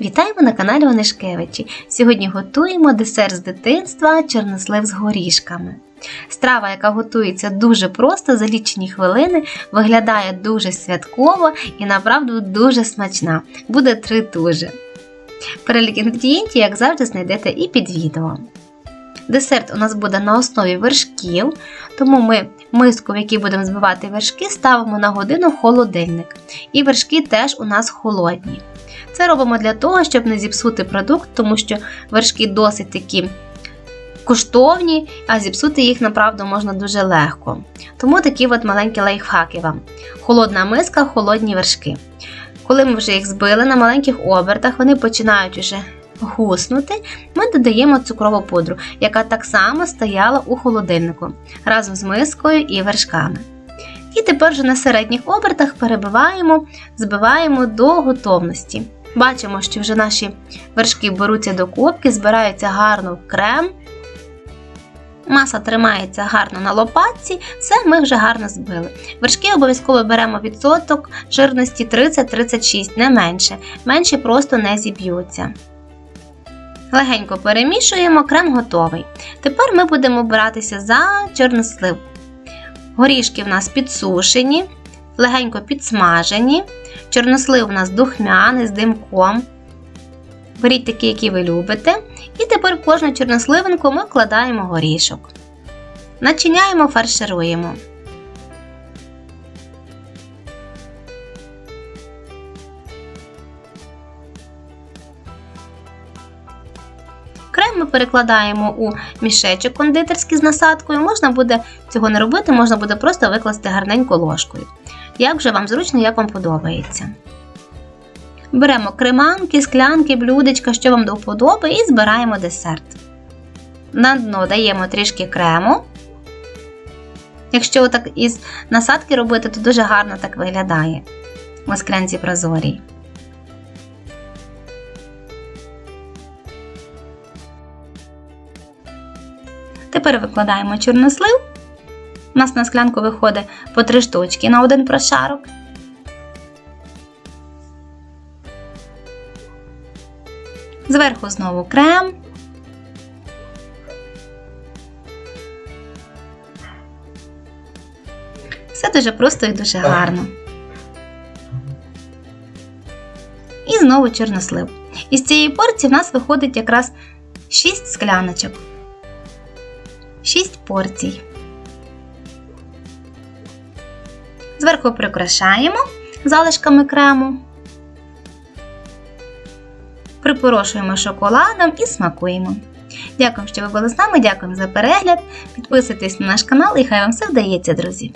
Вітаємо на каналі Онишкевичі. Сьогодні готуємо десерт з дитинства чорнослив з горішками. Страва, яка готується дуже просто за лічені хвилини, виглядає дуже святково і направду дуже смачна. Буде три дуже. Перелік інгредієнтів, як завжди, знайдете і під відео. Десерт у нас буде на основі вершків, тому ми миску, в якій будемо збивати вершки, ставимо на годину в холодильник. І вершки теж у нас холодні. Це робимо для того, щоб не зіпсути продукт, тому що вершки досить такі коштовні, а зіпсути їх направду можна дуже легко. Тому такі от маленькі лайфхаки вам. Холодна миска, холодні вершки. Коли ми вже їх збили на маленьких обертах, вони починають уже гуснути, ми додаємо цукрову пудру, яка так само стояла у холодильнику разом з мискою і вершками. І тепер вже на середніх обертах перебиваємо, збиваємо до готовності. Бачимо, що вже наші вершки беруться до кубки, збираються гарно в крем. Маса тримається гарно на лопатці, все ми вже гарно збили. Вершки обов'язково беремо відсоток жирності 30-36, не менше. Менше просто не зіб'ються. Легенько перемішуємо, крем готовий. Тепер ми будемо братися за чорнослив. Горішки в нас підсушені, легенько підсмажені. Чорнослив у нас духмяний з димком. Беріть такі, які ви любите. І тепер кожну чорносливинку ми вкладаємо горішок. Начиняємо, фаршируємо. Крем ми перекладаємо у мішечок кондитерський з насадкою. Можна буде цього не робити, можна буде просто викласти гарненько ложкою. Як вже вам зручно, як вам подобається. Беремо креманки, склянки, блюдечка, що вам до вподоби, і збираємо десерт. На дно даємо трішки крему. Якщо так із насадки робити, то дуже гарно так виглядає у склянці прозорій. Тепер викладаємо чорнослив. У нас на склянку виходить по 3 штучки на один прошарок. Зверху знову крем. Все дуже просто і дуже гарно. І знову чорнослив. Із цієї порції в нас виходить якраз 6 скляночок. 6 порцій. Зверху прикрашаємо залишками крему. Припорошуємо шоколадом і смакуємо. Дякую, що ви були з нами. Дякуємо за перегляд. Підписуйтесь на наш канал і хай вам все вдається, друзі!